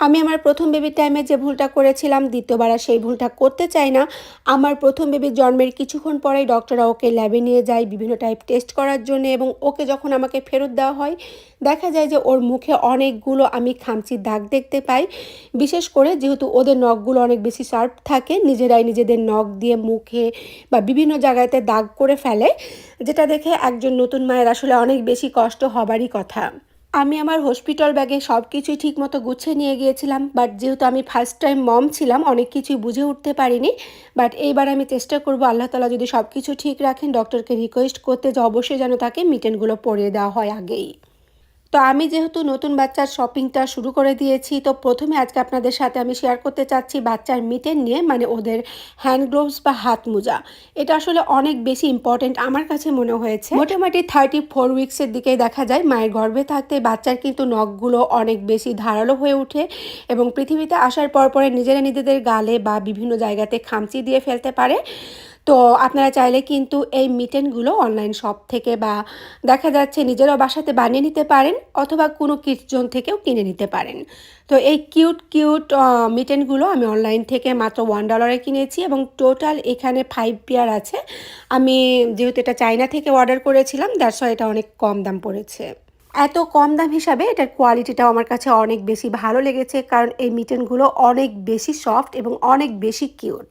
আমি আমার প্রথম বেবির টাইমে যে ভুলটা করেছিলাম, দ্বিতীয়বার সেই ভুলটা করতে চাই না। আমার প্রথম বেবির জন্মের কিছুক্ষণ পরেই ডক্টররা ওকে ল্যাবে নিয়ে যায়, বিভিন্ন টাইপ টেস্ট করার জন্য এবং ওকে যখন আমাকে ফেরত দেওয়া হয়, দেখা যায় যে ওর মুখে অনেকগুলো আমি খামচির দাগ দেখতে পাই। বিশেষ করে যেহেতু ওদের নখগুলো অনেক বেশি শার্প থাকে, নিজেরাই নিজেদের নখ দিয়ে মুখে বা বিভিন্ন জায়গাতে দাগ করে ফেলে, যেটা দেখে একজন নতুন মায়ের আসলে অনেক বেশি কষ্ট হবারই কথা। আমি আমার হসপিটাল ব্যাগে সব কিছুই ঠিক মতো গুছিয়ে নিয়ে গিয়েছিলাম বাট যেহেতু আমি ফার্স্ট টাইম মম ছিলাম, অনেক কিছুই বুঝে উঠতে পারিনি বাট এইবার আমি চেষ্টা করব আল্লাহ তালা যদি সব কিছু ঠিক রাখেন ডক্টরকে রিকোয়েস্ট করতে যে অবশ্যই যেন তাকে মিটেনগুলো পরিয়ে দেওয়া হয় আগেই। তো আমি যেহেতু নতুন বাচ্চার শপিংটা শুরু করে দিয়েছি, তো প্রথমে আজকে আপনাদের সাথে আমি শেয়ার করতে চাচ্ছি বাচ্চার মিটেন নিয়ে মানে ওদের হ্যান্ড গ্লোভস বা হাত মোজা। এটা আসলে অনেক বেশি ইম্পর্টেন্ট আমার কাছে মনে হয়েছে। মোটামুটি থার্টি ফোর উইক্সের দিকে দেখা যায় মায়ের গর্ভে থাকতে বাচ্চার কিন্তু নখগুলো অনেক বেশি ধারালো হয়ে ওঠে এবং পৃথিবীতে আসার পর পরে নিজেরা নিজেদের গালে বা বিভিন্ন জায়গাতে খামচি দিয়ে ফেলতে পারে। তো আপনারা চাইলে কিন্তু এই মিটেনগুলো অনলাইন শপ থেকে বা দেখা যাচ্ছে নিজেরাও বাসাতে বানিয়ে নিতে পারেন অথবা কোনো কিটজন থেকেও কিনে নিতে পারেন। তো এই কিউট কিউট মিটেনগুলো আমি অনলাইন থেকে মাত্র ওয়ান ডলারে কিনেছি এবং টোটাল এখানে ফাইভ পেয়ার আছে। আমি যেহেতু এটা চায়না থেকে অর্ডার করেছিলাম দ্যাটস এটা অনেক কম দাম পড়েছে। এত কম দাম হিসাবে এটার কোয়ালিটিটাও আমার কাছে অনেক বেশি ভালো লেগেছে, কারণ এই মিটেনগুলো অনেক বেশি সফট এবং অনেক বেশি কিউট